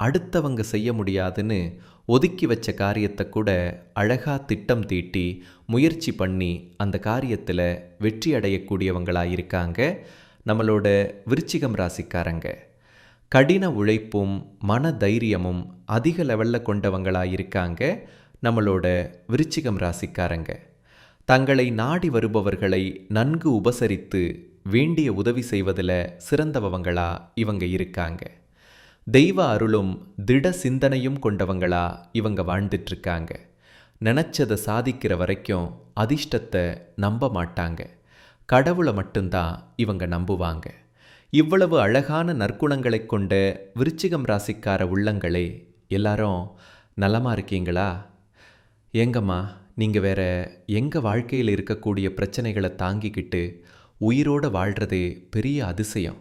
அடுத்தவங்க செய்ய முடியாதுன்னு ஒதுக்கி வச்ச காரியத்தை கூட அழகாக திட்டம் தீட்டி முயற்சி பண்ணி அந்த காரியத்தில் வெற்றி அடையக்கூடியவங்களாக இருக்காங்க நம்மளோட விருச்சிகம் ராசிக்காரங்க. கடின உழைப்பும் மன தைரியமும் அதிக லெவலில் கொண்டவங்களாக இருக்காங்க நம்மளோட விருச்சிகம் ராசிக்காரங்க. தங்களை நாடி வருபவர்களை நன்கு உபசரித்து வேண்டிய உதவி செய்வதில் சிறந்தவங்களா இவங்க இருக்காங்க. தெய்வ அருளும் திட சிந்தனையும் கொண்டவங்களா இவங்க வாழ்ந்துட்டு இருக்காங்க நினச்சதை சாதிக்கிற வரைக்கும் அதிர்ஷ்டத்தை நம்ப மாட்டாங்க. கடவுளை மட்டும்தான் இவங்க நம்புவாங்க. இவ்வளவு அழகான நற்குணங்களை கொண்ட விருச்சிகம் ராசிக்கார உள்ளங்களே எல்லாரும் நலமாக இருக்கீங்களா? ஏங்கம்மா நீங்கள் வேற எங்கள் வாழ்க்கையில் இருக்கக்கூடிய பிரச்சனைகளை தாங்கிக்கிட்டு உயிரோடு வாழ்கிறதே பெரிய அதிசயம்.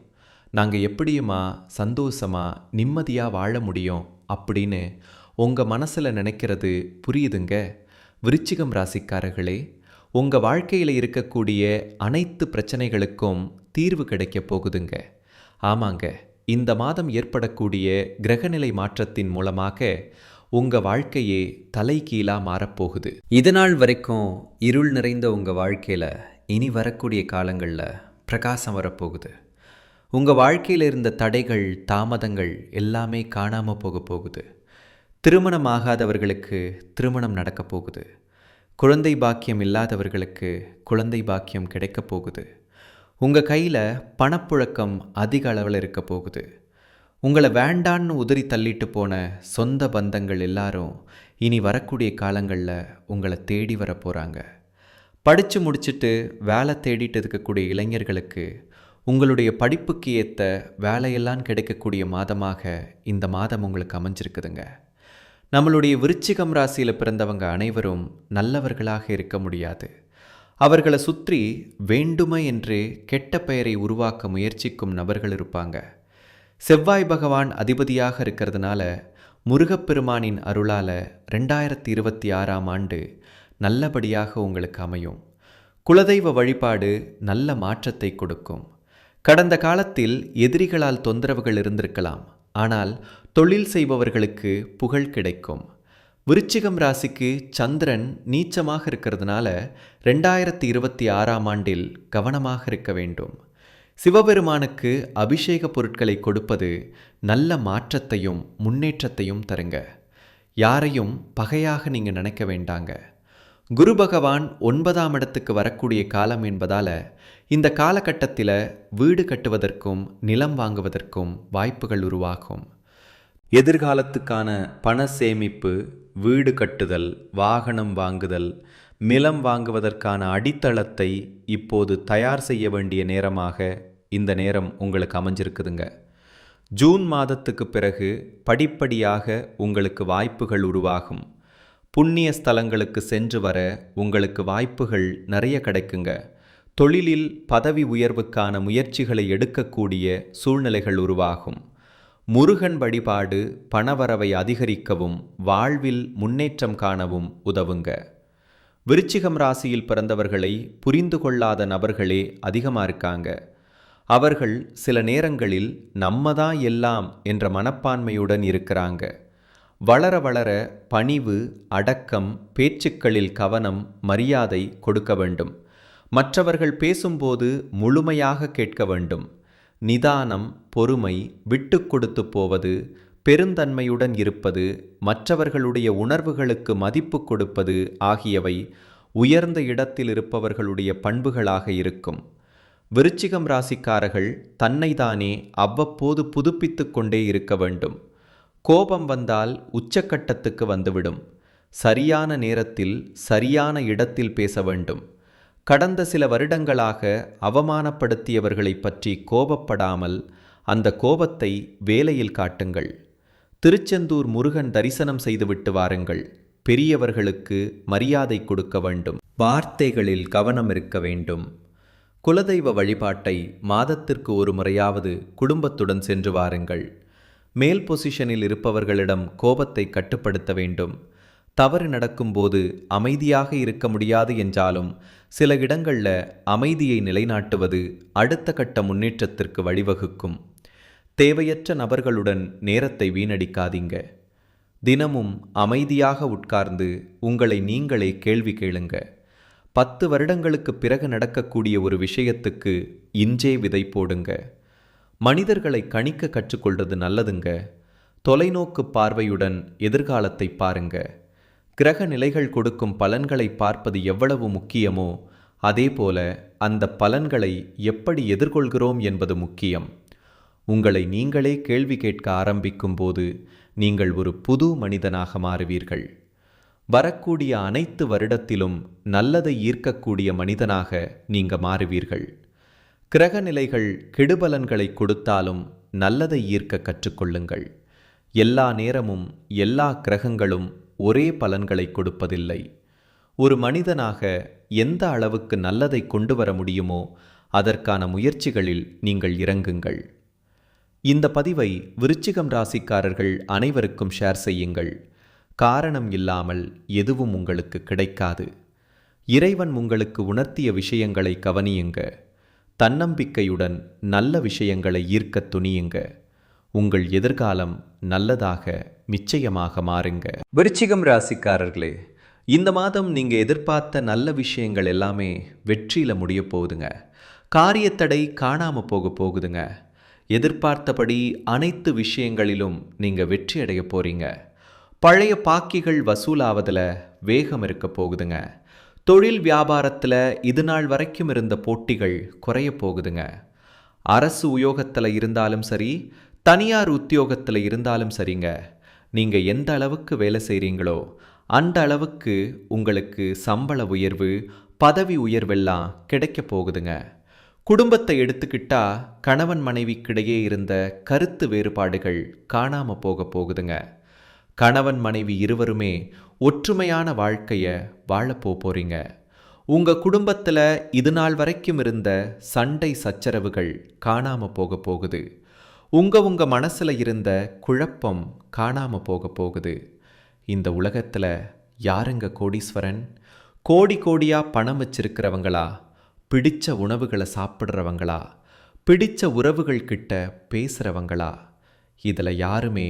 நாங்கள் எப்படியுமா சந்தோஷமாக நிம்மதியாக வாழ முடியும் அப்படின்னு உங்கள் மனசில் நினைக்கிறது புரியுதுங்க? விருச்சிகம் ராசிக்காரர்களே உங்கள் வாழ்க்கையில் இருக்கக்கூடிய அனைத்து பிரச்சனைகளுக்கும் தீர்வு கிடைக்க போகுதுங்க. ஆமாங்க இந்த மாதம் ஏற்படக்கூடிய கிரகநிலை மாற்றத்தின் மூலமாக உங்கள் வாழ்க்கையே தலைகீழாக மாறப்போகுது இதனால் வரைக்கும் இருள் நிறைந்த உங்கள் வாழ்க்கையில் இனி வரக்கூடிய காலங்களில் பிரகாசம் வரப்போகுது உங்கள் வாழ்க்கையில் இருந்த தடைகள் தாமதங்கள் எல்லாமே காணாமல் போக போகுது. திருமணம் ஆகாதவர்களுக்கு திருமணம் நடக்கப் போகுது. குழந்தை பாக்கியம் இல்லாதவர்களுக்கு குழந்தை பாக்கியம் கிடைக்கப் போகுது. உங்கள் கையில் பணப்புழக்கம் அதிக அளவில் இருக்க போகுது. உங்களை வேண்டான்னு உதறி தள்ளிட்டு போன சொந்த பந்தங்கள் எல்லாரும் இனி வரக்கூடிய காலங்களில் உங்களை தேடி வர போகிறாங்க படித்து முடிச்சுட்டு வேலை தேடிட்டு இருக்கக்கூடிய இளைஞர்களுக்கு உங்களுடைய படிப்புக்கு ஏற்ற வேலையெல்லாம் கிடைக்கக்கூடிய மாதமாக இந்த மாதம் உங்களுக்கு அமைஞ்சிருக்குதுங்க. நம்மளுடைய விருச்சிகம் ராசியில் பிறந்தவங்க அனைவரும் நல்லவர்களாக இருக்க முடியாது. அவர்களை சுற்றி வேண்டுமை என்று கெட்ட பெயரை உருவாக்க முயற்சிக்கும் நபர்கள் இருப்பாங்க. செவ்வாய் பகவான் அதிபதியாக இருக்கிறதுனால முருகப்பெருமானின் அருளால் ரெண்டாயிரத்தி இருபத்தி ஆறாம் ஆண்டு நல்லபடியாக உங்களுக்கு அமையும். குலதெய்வ வழிபாடு நல்ல மாற்றத்தை கொடுக்கும். கடந்த காலத்தில் எதிரிகளால் தொந்தரவுகள் இருந்திருக்கலாம். ஆனால் தொழில் செய்பவர்களுக்கு புகழ் கிடைக்கும். விருச்சிகம் ராசிக்கு சந்திரன் நீச்சமாக இருக்கிறதுனால ரெண்டாயிரத்தி இருபத்தி ஆறாம் ஆண்டில் கவனமாக இருக்க வேண்டும். சிவபெருமானுக்கு அபிஷேக பொருட்களை கொடுப்பது நல்ல மாற்றத்தையும் முன்னேற்றத்தையும் தருங்க. யாரையும் பகையாக நீங்கள் நினைக்க வேண்டாங்க. குரு பகவான் ஒன்பதாம் இடத்துக்கு வரக்கூடிய காலம் என்பதால் இந்த காலகட்டத்தில் வீடு கட்டுவதற்கும் நிலம் வாங்குவதற்கும் வாய்ப்புகள் உருவாகும். எதிர்காலத்துக்கான பண சேமிப்பு வீடு கட்டுதல் வாகனம் வாங்குதல் நிலம் வாங்குவதற்கான அடித்தளத்தை இப்போது தயார் செய்ய வேண்டிய நேரமாக இந்த நேரம் உங்களுக்கு அமைஞ்சிருக்குதுங்க. ஜூன் மாதத்துக்கு பிறகு படிப்படியாக உங்களுக்கு வாய்ப்புகள் உருவாகும். புண்ணிய ஸ்தலங்களுக்கு சென்று வர உங்களுக்கு வாய்ப்புகள் நிறைய கிடைக்குங்க. தொழிலில் பதவி உயர்வுக்கான முயற்சிகளை எடுக்கக்கூடிய சூழ்நிலைகள் உருவாகும். முருகன் வழிபாடு பணவரவை அதிகரிக்கவும் வாழ்வில் முன்னேற்றம் காணவும் உதவுங்க. விருச்சிகம் ராசியில் பிறந்தவர்களை புரிந்து கொள்ளாத நபர்களே அதிகமாக இருக்காங்க. அவர்கள் சில நேரங்களில் நம்ம தான் எல்லாம் என்ற மனப்பான்மையுடன் இருக்கிறாங்க. வளர வளர பணிவு அடக்கம் பேச்சுக்களில் கவனம் மரியாதை கொடுக்க வேண்டும். மற்றவர்கள் பேசும்போது முழுமையாக கேட்க வேண்டும். நிதானம் பொறுமை விட்டு கொடுத்து போவது பெருந்தன்மையுடன் இருப்பது மற்றவர்களுடைய உணர்வுகளுக்கு மதிப்பு கொடுப்பது ஆகியவை உயர்ந்த இடத்தில் இருப்பவர்களுடைய பண்புகளாக இருக்கும். விருச்சிகம் ராசிக்காரர்கள் தன்னைதானே அவ்வப்போது புதுப்பித்து கொண்டே இருக்க வேண்டும். கோபம் வந்தால் உச்சக்கட்டத்துக்கு வந்துவிடும். சரியான நேரத்தில் சரியான இடத்தில் பேச வேண்டும். கடந்த சில வருடங்களாக அவமானப்படுத்தியவர்களை பற்றி கோபப்படாமல் அந்த கோபத்தை வேலையில் காட்டுங்கள். திருச்செந்தூர் முருகன் தரிசனம் செய்துவிட்டு வாருங்கள். பெரியவர்களுக்கு மரியாதை கொடுக்க வேண்டும். வார்த்தைகளில் கவனம் இருக்க வேண்டும். குலதெய்வ வழிபாட்டை மாதத்திற்கு ஒரு முறையாவது குடும்பத்துடன் சென்று வாருங்கள். மேல் பொசிஷனில் இருப்பவர்களிடம் கோபத்தை கட்டுப்படுத்த வேண்டும். தவறு நடக்கும்போது அமைதியாக இருக்க முடியாது என்றாலும் சில இடங்களில் அமைதியை நிலைநாட்டுவது அடுத்த கட்ட முன்னேற்றத்திற்கு வழிவகுக்கும். தேவையற்ற நபர்களுடன் நேரத்தை வீணடிக்காதீங்க. தினமும் அமைதியாக உட்கார்ந்து உங்களை நீங்களே கேள்வி கேளுங்க. பத்து வருடங்களுக்கு பிறகு நடக்கக்கூடிய ஒரு விஷயத்துக்கு இன்றே விதை போடுங்க. மனிதர்களை கணிக்க கற்றுக்கொள்வது நல்லதுங்க. தொலைநோக்கு பார்வையுடன் எதிர்காலத்தை பாருங்க. கிரக நிலைகள் கொடுக்கும் பலன்களை பார்ப்பது எவ்வளவு முக்கியமோ அதேபோல அந்த பலன்களை எப்படி எதிர்கொள்கிறோம் என்பது முக்கியம். உங்களை நீங்களே கேள்வி கேட்க ஆரம்பிக்கும் போது நீங்கள் ஒரு புது மனிதனாக மாறுவீர்கள். வரக்கூடிய அனைத்து வருடத்திலும் நல்லதை ஈர்க்கக்கூடிய மனிதனாக நீங்க மாறுவீர்கள். கிரக நிலைகள் கெடுபலன்களை கொடுத்தாலும் நல்லதை ஈர்க்க கற்றுக்கொள்ளுங்கள். எல்லா நேரமும் எல்லா கிரகங்களும் ஒரே பலன்களை கொடுப்பதில்லை. ஒரு மனிதனாக எந்த அளவுக்கு நல்லதை கொண்டு வர முடியுமோ அதற்கான முயற்சிகளில் நீங்கள் இறங்குங்கள். இந்த பதிவை விருச்சிகம் ராசிக்காரர்கள் அனைவருக்கும் ஷேர் செய்யுங்கள். காரணம் இல்லாமல் எதுவும் உங்களுக்கு கிடைக்காது. இறைவன் உங்களுக்கு உணர்த்திய விஷயங்களை கவனியுங்க. தன்னம்பிக்கையுடன் நல்ல விஷயங்களை ஈர்க்க துணியுங்க. உங்கள் எதிர்காலம் நல்லதாக நிச்சயமாக மாறுங்க. விருச்சிகம் ராசிக்காரர்களே இந்த மாதம் நீங்கள் எதிர்பார்த்த நல்ல விஷயங்கள் எல்லாமே வெற்றியில் முடிய போகுதுங்க. காரியத்தடை காணாமல் போக போகுதுங்க. எதிர்பார்த்தபடி அனைத்து விஷயங்களிலும் நீங்கள் வெற்றி அடைய போகிறீங்க பழைய பாக்கிகள் வசூலாவதில் வேகம் இருக்க போகுதுங்க. தொழில் வியாபாரத்தில் இது நாள் வரைக்கும் இருந்த போட்டிகள் குறைய போகுதுங்க. அரசு உயோகத்தில் இருந்தாலும் சரி தனியார் உத்தியோகத்தில் இருந்தாலும் சரிங்க. நீங்கள் எந்த அளவுக்கு வேலை செய்கிறீங்களோ அந்த அளவுக்கு உங்களுக்கு சம்பள உயர்வு பதவி உயர்வெல்லாம் கிடைக்க போகுதுங்க. குடும்பத்தை எடுத்துக்கிட்டா கணவன் மனைவிக்கிடையே இருந்த கருத்து வேறுபாடுகள் காணாமல் போக போகுதுங்க. கணவன் மனைவி இருவருமே ஒற்றுமையான வாழ்க்கைய வாழப்போ போகிறீங்க உங்கள் குடும்பத்தில் இது நாள் வரைக்கும் இருந்த சண்டை சச்சரவுகள் காணாமல் போக போகுது. உங்கள் உங்கள் மனசில் இருந்த குழப்பம் காணாமல் போக போகுது. இந்த உலகத்தில் யாருங்க கோடீஸ்வரன்? கோடி கோடியாக பணம் வச்சிருக்கிறவங்களா? பிடித்த உணவுகளை சாப்பிட்றவங்களா? பிடித்த உறவுகள் கிட்ட பேசுகிறவங்களா இதில் யாருமே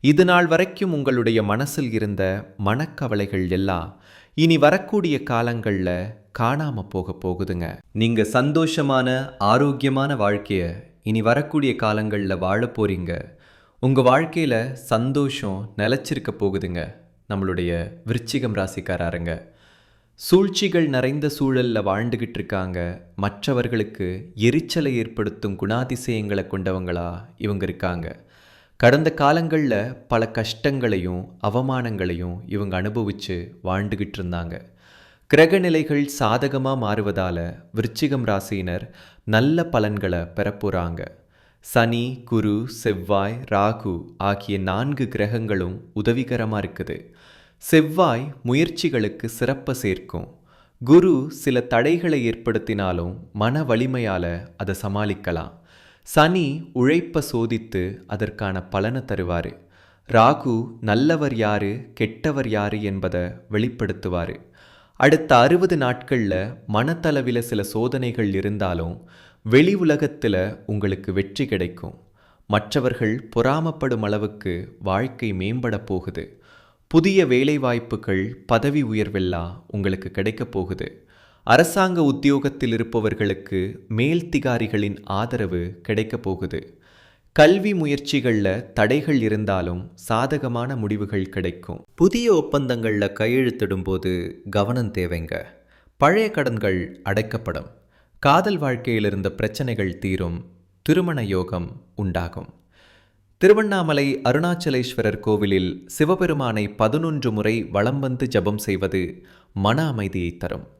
இது நாள் வரைக்கும் உங்களுடைய மனசில் இருந்த மனக்கவலைகள் எல்லாம் இனி வரக்கூடிய காலங்களில் காணாம போக போகுதுங்க. நீங்க சந்தோஷமான ஆரோக்கியமான வாழ்க்கையை இனி வரக்கூடிய காலங்களில் வாழ போறீங்க. உங்கள் வாழ்க்கையில் சந்தோஷம் நிலச்சிருக்க போகுதுங்க. நம்மளுடைய விருச்சிகம் ராசிக்காராருங்க. சூழ்ச்சிகள் நிறைந்த சூழலில் வாழ்ந்துகிட்டு இருக்காங்க. மற்றவர்களுக்கு எரிச்சலை ஏற்படுத்தும் குணாதிசயங்களை கொண்டவங்களா இவங்க இருக்காங்க. கடந்த காலங்களில் பல கஷ்டங்களையும் அவமானங்களையும் இவங்க அனுபவித்து வாழ்ந்துக்கிட்டு இருந்தாங்க கிரகநிலைகள் சாதகமாக மாறுவதால் விருச்சிகம் ராசியினர் நல்ல பலன்களை பெறப்போகிறாங்க சனி குரு செவ்வாய் ராகு ஆகிய நான்கு கிரகங்களும் உதவிகரமாக இருக்குது. செவ்வாய் முயற்சிகளுக்கு சிறப்ப சேர்க்கும். குரு சில தடைகளை ஏற்படுத்தினாலும் மன வலிமையால் அதை சமாளிக்கலாம். சனி உழைப்ப சோதித்து அதற்கான பலனை தருவார். ராகு நல்லவர் யாரு கெட்டவர் யாரு என்பதை வெளிப்படுத்துவார். அடுத்த அறுபது நாட்களில் மனத்தளவில் சில சோதனைகள் இருந்தாலும் வெளி உலகத்தில் உங்களுக்கு வெற்றி கிடைக்கும். மற்றவர்கள் பொறாமப்படும் அளவுக்கு வாழ்க்கை மேம்பட போகுது. புதிய வேலைவாய்ப்புகள் பதவி உயர்வெல்லாம் உங்களுக்கு கிடைக்கப் போகுது. அரசாங்க உத்தியோகத்தில் இருப்பவர்களுக்கு மேல்திகாரிகளின் ஆதரவு கிடைக்கப் போகுது. கல்வி முயற்சிகளில் தடைகள் இருந்தாலும் சாதகமான முடிவுகள் கிடைக்கும். புதிய ஒப்பந்தங்களில் கையெழுத்திடும்போது கவனம் தேவைங்க. பழைய கடன்கள் அடைக்கப்படும். காதல் வாழ்க்கையில் இருந்த பிரச்சனைகள் தீரும். திருமண யோகம் உண்டாகும். திருவண்ணாமலை அருணாச்சலேஸ்வரர் கோவிலில் சிவபெருமானை பதினொன்று முறை வலம் வந்து ஜபம் செய்வது மன அமைதியை தரும்.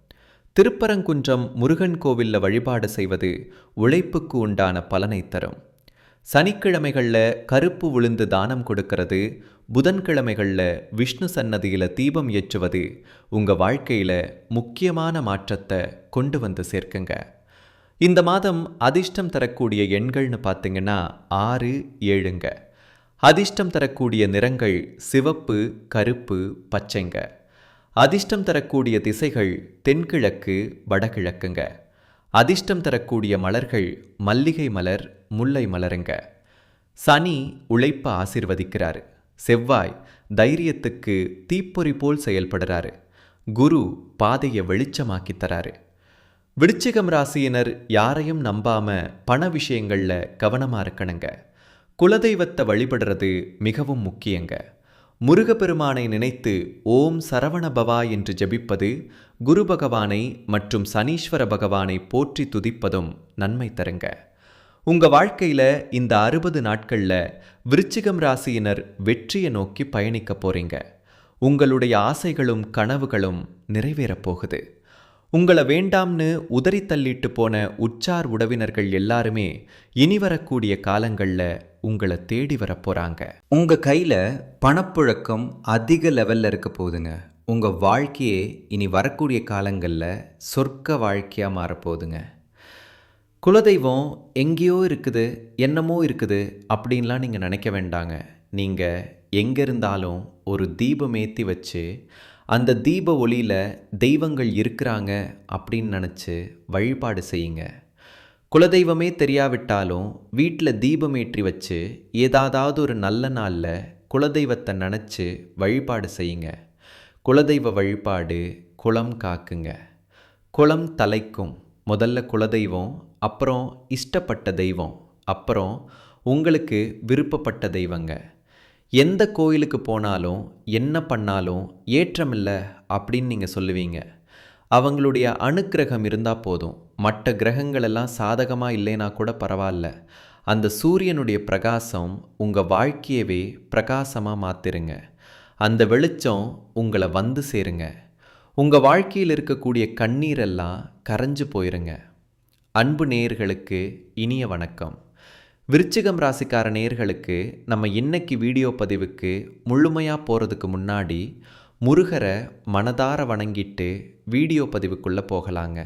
திருப்பரங்குன்றம் முருகன் கோவிலில் வழிபாடு செய்வது உழைப்புக்கு உண்டான பலனை தரும். சனிக்கிழமைகளில் கருப்பு உளுந்து தானம் கொடுக்கறது புதன்கிழமைகளில் விஷ்ணு சன்னதியில் தீபம் ஏற்றுவது உங்கள் வாழ்க்கையில் முக்கியமான மாற்றத்தை கொண்டு வந்து சேர்க்குங்க. இந்த மாதம் அதிர்ஷ்டம் தரக்கூடிய எண்கள்னு பார்த்தீங்கன்னா ஆறு ஏழுங்க. அதிர்ஷ்டம் தரக்கூடிய நிறங்கள் சிவப்பு கருப்பு பச்சைங்க. அதிர்ஷ்டம் தரக்கூடிய திசைகள் தென்கிழக்கு வடகிழக்குங்க. அதிர்ஷ்டம் தரக்கூடிய மலர்கள் மல்லிகை மலர் முல்லை மலருங்க. சனி உழைப்ப ஆசிர்வதிக்கிறாரு. செவ்வாய் தைரியத்துக்கு தீப்பொறி போல் செயல்படுறாரு. குரு பாதையை வெளிச்சமாக்கி தராரு. விருச்சிகம் ராசியினர் யாரையும் நம்பாம பண விஷயங்கள்ல கவனமா இருக்கணுங்க. குலதெய்வத்தை வழிபடுறது மிகவும் முக்கியங்க. முருகப்பெருமானை நினைத்து ஓம் சரவணபவா என்று ஜபிப்பது குரு பகவானை மற்றும் சனீஸ்வர பகவானை போற்றி துதிப்பதும் நன்மை தருங்க. உங்க வாழ்க்கையில இந்த அறுபது நாட்கள்ல விருச்சிகம் ராசியினர் வெற்றியை நோக்கி பயணிக்க போறீங்க. உங்களுடைய ஆசைகளும் கனவுகளும் நிறைவேறப் போகுது. உங்களை வேண்டாம்னு உதறி தள்ளிட்டு போன உச்சார் உறவினர்கள் எல்லாருமே இனி வரக்கூடிய காலங்களில் உங்களை தேடி வரப் போகிறாங்க உங்கள் கையில் பணப்புழக்கம் அதிக லெவலில் இருக்க போகுதுங்க. உங்கள் வாழ்க்கையே இனி வரக்கூடிய காலங்களில் சொர்க்க வாழ்க்கையாக மாறப்போகுதுங்க குலதெய்வம் எங்கேயோ இருக்குது என்னமோ இருக்குது அப்படின்லாம் நீங்கள் நினைக்க வேண்டாங்க. நீங்கள் எங்கே இருந்தாலும் ஒரு தீபம் ஏற்றி வச்சு அந்த தீப ஒளியில் தெய்வங்கள் இருக்கிறாங்க அப்படின்னு நினச்சி வழிபாடு செய்யுங்க. குலதெய்வமே தெரியாவிட்டாலும் வீட்டில் தீபமேற்றி வச்சு ஏதாவது ஒரு நல்ல நாளில் குலதெய்வத்தை நினச்சி வழிபாடு செய்யுங்க. குலதெய்வ வழிபாடு குளம் காக்குங்க. குளம் தலைக்கும். முதல்ல குலதெய்வம் அப்புறம் இஷ்டப்பட்ட தெய்வம் அப்புறம் உங்களுக்கு விருப்பப்பட்ட தெய்வங்க. எந்த கோயிலுக்கு போனாலும் என்ன பண்ணாலும் ஏற்றமில்லை அப்படின்னு நீங்கள் சொல்லுவீங்க. அவங்களுடைய அணுக்கிரகம் இருந்தால் போதும். மற்ற கிரகங்கள் எல்லாம் சாதகமாக இல்லைனா கூட பரவாயில்ல. அந்த சூரியனுடைய பிரகாசம் உங்கள் வாழ்க்கையவே பிரகாசமாக மாற்றிருங்க அந்த வெளிச்சம் உங்களை வந்து சேருங்க. உங்கள் வாழ்க்கையில் இருக்கக்கூடிய கண்ணீரெல்லாம் கரைஞ்சு போயிருங்க. அன்பு நேயர்களுக்கு இனிய வணக்கம். விருச்சிகம் ராசிக்கார நேர்களுக்கு நம்ம இன்னைக்கு வீடியோ பதிவுக்கு முழுமையாக போகிறதுக்கு முன்னாடி முருகரை மனதார வணங்கிட்டு வீடியோ பதிவுக்குள்ளே போகலாங்க.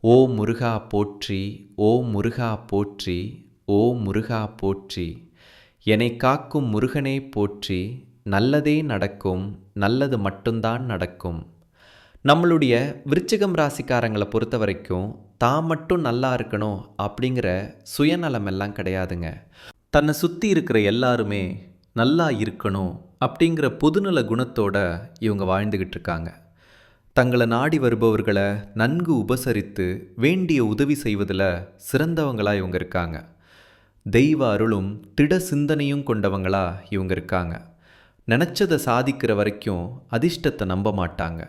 ஓ முருகா போற்றி ஓ முருகா போற்றி ஓ முருகா போற்றி. என்னை காக்கும் முருகனே போற்றி நல்லதே நடக்கும் நல்லது மட்டும்தான் நடக்கும். நம்மளுடைய விருச்சிகம் ராசிக்காரங்களை பொறுத்த வரைக்கும் தான் மட்டும் நல்லா இருக்கணும் அப்படிங்கிற சுயநலம் எல்லாம் கிடையாதுங்க. தன்னை சுற்றி இருக்கிற எல்லாருமே நல்லா இருக்கணும் அப்படிங்கிற பொதுநல குணத்தோட இவங்க வாழ்ந்துக்கிட்டு இருக்காங்க. தங்களை நாடி வருபவர்களை நன்கு உபசரித்து வேண்டிய உதவி செய்வதில் சிறந்தவங்களாக இவங்க இருக்காங்க. தெய்வ அருளும் திட சிந்தனையும் கொண்டவங்களாக இவங்க இருக்காங்க. நினச்சதை சாதிக்கிற வரைக்கும் அதிர்ஷ்டத்தை நம்ப மாட்டாங்க.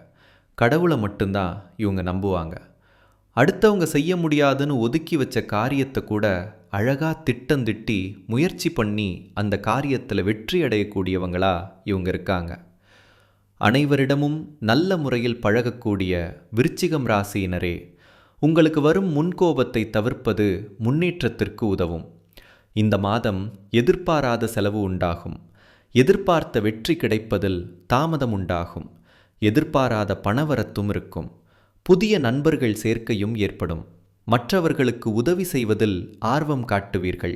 கடவுளை மட்டும்தான் இவங்க நம்புவாங்க. அடுத்தவங்க செய்ய முடியாதுன்னு ஒதுக்கி வச்ச காரியத்தை கூட அழகாக திட்டந்திட்டி முயற்சி பண்ணி அந்த காரியத்தில் வெற்றி அடையக்கூடியவங்களா இவங்க இருக்காங்க. அனைவரிடமும் நல்ல முறையில் பழகக்கூடிய விருச்சிகம் ராசியினரே உங்களுக்கு வரும் முன்கோபத்தை தவிர்ப்பது முன்னேற்றத்திற்கு உதவும். இந்த மாதம் எதிர்பாராத செலவு உண்டாகும். எதிர்பார்த்த வெற்றி கிடைப்பதில் தாமதம் உண்டாகும். எதிர்பாராத பணவரத்தும் இருக்கும். புதிய நண்பர்கள் சேர்க்கையும் ஏற்படும். மற்றவர்களுக்கு உதவி செய்வதில் ஆர்வம் காட்டுவீர்கள்.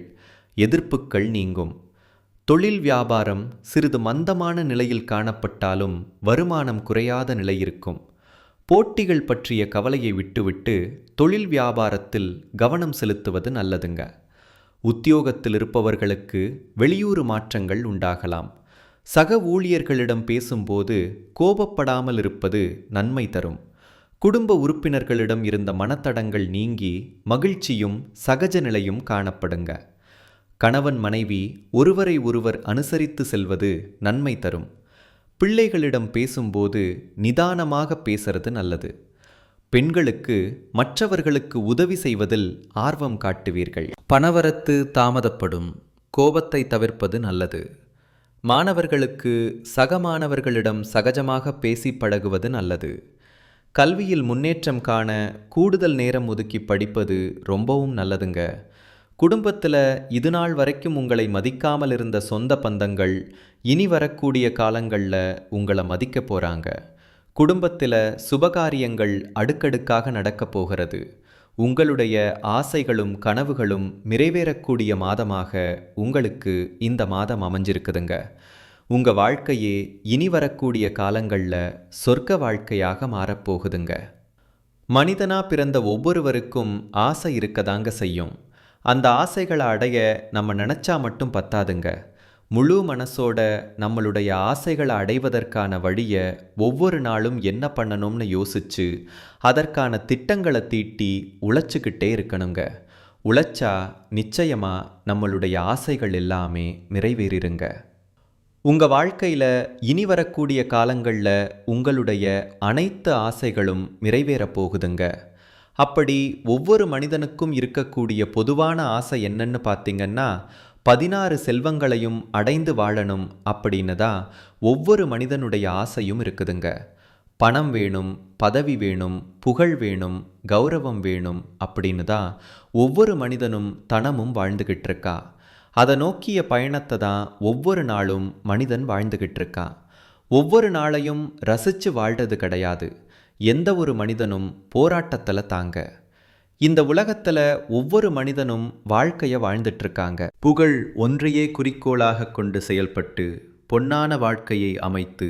எதிர்ப்புக்கள் நீங்கும். தொழில் வியாபாரம் சிறிது மந்தமான நிலையில் காணப்பட்டாலும் வருமானம் குறையாத நிலை இருக்கும். போட்டிகள் பற்றிய கவலையை விட்டுவிட்டு தொழில் வியாபாரத்தில் கவனம் செலுத்துவது நல்லதுங்க. உத்தியோகத்தில் இருப்பவர்களுக்கு வெளியூர் மாற்றங்கள் உண்டாகலாம். சக ஊழியர்களிடம் பேசும்போது கோபப்படாமல் இருப்பது நன்மை தரும். குடும்ப உறுப்பினர்களிடம் இருந்த மனத்தடங்கள் நீங்கி மகிழ்ச்சியும் சகஜ நிலையும் காணப்படுங்க. கணவன் மனைவி ஒருவரை ஒருவர் அனுசரித்து செல்வது நன்மை தரும். பிள்ளைகளிடம் பேசும்போது நிதானமாக பேசுறது நல்லது. பெண்களுக்கு மற்றவர்களுக்கு உதவி செய்வதில் ஆர்வம் காட்டுவீர்கள். பணவரத்து தாமதப்படும். கோபத்தை தவிர்ப்பது நல்லது. மாணவர்களுக்கு சக மாணவர்களிடம் சகஜமாக பேசி பழகுவது நல்லது. கல்வியில் முன்னேற்றம் காண கூடுதல் நேரம் ஒதுக்கி படிப்பது ரொம்பவும் நல்லதுங்க. குடும்பத்தில் இது நாள் வரைக்கும் உங்களை மதிக்காமல் இருந்த சொந்த பந்தங்கள் இனி வரக்கூடிய காலங்களில் உங்களை மதிக்க போகிறாங்க குடும்பத்தில் சுபகாரியங்கள் அடுக்கடுக்காக நடக்கப் போகிறது. உங்களுடைய ஆசைகளும் கனவுகளும் நிறைவேறக்கூடிய மாதமாக உங்களுக்கு இந்த மாதம் அமைஞ்சிருக்குதுங்க. உங்கள் வாழ்க்கையே இனி வரக்கூடிய காலங்களில் சொர்க்க வாழ்க்கையாக மாறப்போகுதுங்க. மனிதனா பிறந்த ஒவ்வொருவருக்கும் ஆசை இருக்கதாங்க செய்யும். அந்த ஆசைகளை அடைய நம்ம நினச்சா மட்டும் பத்தாதுங்க. முழு மனசோட நம்மளுடைய ஆசைகளை அடைவதற்கான வழியை ஒவ்வொரு நாளும் என்ன பண்ணணும்னு யோசிச்சு அதற்கான திட்டங்களை தீட்டி உழைச்சிக்கிட்டே இருக்கணுங்க. உழைச்சா நிச்சயமாக நம்மளுடைய ஆசைகள் எல்லாமே நிறைவேறிருங்க. உங்கள் வாழ்க்கையில் இனி வரக்கூடிய காலங்களில் உங்களுடைய அனைத்து ஆசைகளும் நிறைவேறப் போகுதுங்க. அப்படி ஒவ்வொரு மனிதனுக்கும் இருக்கக்கூடிய பொதுவான ஆசை என்னன்னு பார்த்தீங்கன்னா பதினாறு செல்வங்களையும் அடைந்து வாழணும் அப்படின்னு தான் ஒவ்வொரு மனிதனுடைய ஆசையும் இருக்குதுங்க. பணம் வேணும் பதவி வேணும் புகழ் வேணும் கௌரவம் வேணும் அப்படின்னு தான் ஒவ்வொரு மனிதனும் தனமும் வாழ்ந்துகிட்டு இருக்கா. அதை நோக்கிய பயணத்தை தான் ஒவ்வொரு நாளும் மனிதன் வாழ்ந்துகிட்டு இருக்கான் ஒவ்வொரு நாளையும் ரசித்து வாழ்றது கிடையாது. எந்த ஒரு மனிதனும் போராட்டத்தில் தாங்க. இந்த உலகத்துல ஒவ்வொரு மனிதனும் வாழ்க்கையை வாழ்ந்துட்டு இருக்காங்க புகழ் ஒன்றையே குறிக்கோளாக கொண்டு செயல்பட்டு பொன்னான வாழ்க்கையை அமைத்து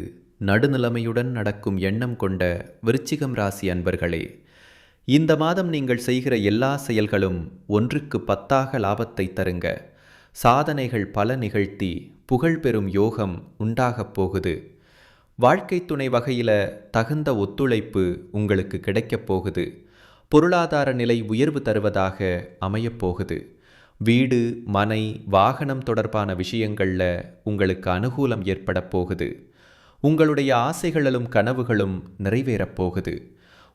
நடுநிலைமையுடன் நடக்கும் எண்ணம் கொண்ட விருச்சிகம் ராசி அன்பர்களே இந்த மாதம் நீங்கள் செய்கிற எல்லா செயல்களும் ஒன்றுக்கு பத்தாக லாபத்தை தருங்க. சாதனைகள் பல நிகழ்த்தி புகழ் பெறும் யோகம் உண்டாகப் போகுது. வாழ்க்கை துணை வகையில் தகுந்த ஒத்துழைப்பு உங்களுக்கு கிடைக்கப் போகுது. பொருளாதார நிலை உயர்வு தருவதாக அமையப்போகுது வீடு மனை வாகனம் தொடர்பான விஷயங்களில் உங்களுக்கு அனுகூலம் ஏற்பட போகுது. உங்களுடைய ஆசைகளும் கனவுகளும் நிறைவேறப் போகுது.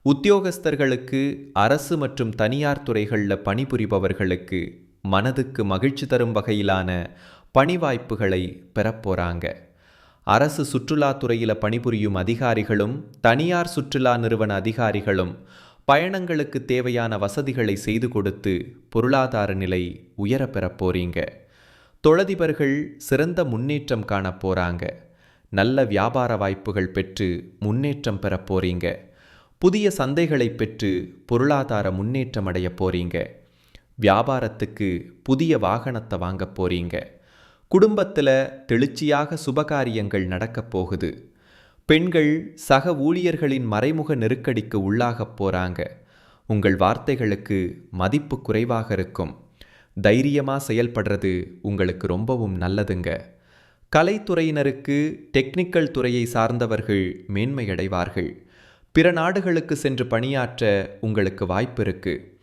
உத்தியோகஸ்தர்களுக்கு அரசு மற்றும் தனியார் துறைகளில் பணிபுரிபவர்களுக்கு மனதுக்கு மகிழ்ச்சி தரும் வகையிலான பணி வாய்ப்புகளை பெறப்போறாங்க அரசு சுற்றுலாத்துறையில் பணிபுரியும் அதிகாரிகளும் தனியார் சுற்றுலா நிறுவன அதிகாரிகளும் பயணங்களுக்கு தேவையான வசதிகளை செய்து கொடுத்து பொருளாதார நிலை உயர பெறப் தொழிலதிபர்கள் சிறந்த முன்னேற்றம் காண போகிறாங்க நல்ல வியாபார வாய்ப்புகள் பெற்று முன்னேற்றம் பெற போகிறீங்க புதிய சந்தைகளை பெற்று பொருளாதார முன்னேற்றம் அடைய போறீங்க. வியாபாரத்துக்கு புதிய வாகனத்தை வாங்க போறீங்க. குடும்பத்தில் தெளிச்சியாக சுபகாரியங்கள் நடக்கப் போகுது. பெண்கள் சக ஊழியர்களின் மறைமுக நெருக்கடிக்கு உள்ளாகப் போறாங்க. உங்கள் வார்த்தைகளுக்கு மதிப்பு குறைவாக இருக்கும். தைரியமாக செயல்படுறது உங்களுக்கு ரொம்பவும் நல்லதுங்க. கலைத்துறையினருக்கு டெக்னிக்கல் துறையை சார்ந்தவர்கள் மேன்மையடைவார்கள். பிற நாடுகளுக்கு சென்று பணியாற்ற உங்களுக்கு வாய்ப்பு இருக்குது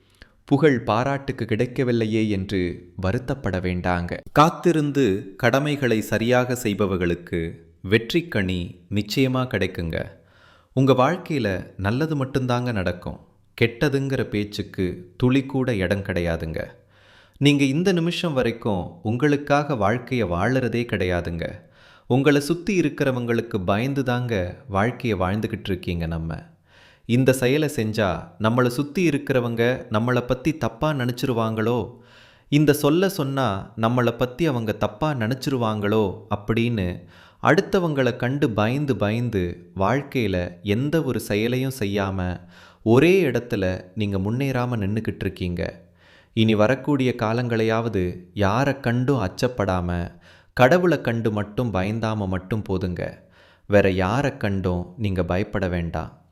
புகழ் பாராட்டுக்கு கிடைக்கவில்லையே என்று வருத்தப்பட வேண்டாங்க. காத்திருந்து கடமைகளை சரியாக செய்பவர்களுக்கு வெற்றிக்கனி நிச்சயமாக கிடைக்குங்க. உங்கள் வாழ்க்கையில் நல்லது மட்டும்தாங்க நடக்கும். கெட்டதுங்கிற பேச்சுக்கு துளி கூட இடம் கிடையாதுங்க. நீங்கள் இந்த நிமிஷம் வரைக்கும் உங்களுக்காக வாழ்க்கையை வாழறதே கிடையாதுங்க. உங்களை சுற்றி இருக்கிறவங்களுக்கு பயந்து தாங்க வாழ்க்கையை வாழ்ந்துக்கிட்டு இருக்கீங்க நம்ம. இந்த செயலை செஞ்சால் நம்மளை சுற்றி இருக்கிறவங்க நம்மளை பற்றி தப்பாக நினச்சிருவாங்களோ? இந்த சொல்ல சொன்னால் நம்மளை பற்றி அவங்க தப்பாக நினச்சிருவாங்களோ? அப்படின்னு அடுத்தவங்களை கண்டு பயந்து பயந்து வாழ்க்கையில் எந்த ஒரு செயலையும் செய்யாமல் ஒரே இடத்துல நீங்கள் முன்னேறாமல் நின்றுக்கிட்டு இருக்கீங்க. இனி வரக்கூடிய காலங்களையாவது யாரை கண்டும் அச்சப்படாமல் கடவுளை கண்டு மட்டும் பயந்தாமல் மட்டும் போதுங்க. வேற யாரை கண்டும் நீங்கள் பயப்பட வேண்டாம்.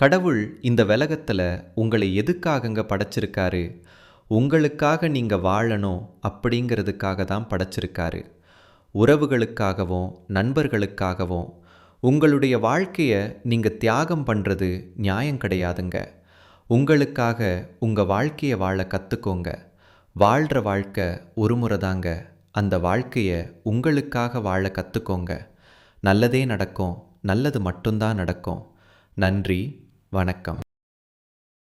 கடவுள் இந்த விலகத்தில் உங்களை எதுக்காகங்க படைச்சிருக்காரு? உங்களுக்காக நீங்கள் வாழணும் அப்படிங்கிறதுக்காக தான் படைச்சிருக்காரு. உறவுகளுக்காகவும் நண்பர்களுக்காகவும் உங்களுடைய வாழ்க்கையை நீங்கள் தியாகம் பண்ணுறது நியாயம் கிடையாதுங்க. உங்களுக்காக உங்கள் வாழ்க்கையை வாழ கற்றுக்கோங்க வாழ்கிற வாழ்க்கை ஒரு முறை தாங்க. அந்த வாழ்க்கையை உங்களுக்காக வாழ கற்றுக்கோங்க நல்லதே நடக்கும். நல்லது மட்டும்தான் நடக்கும். நன்றி. வணக்கம்.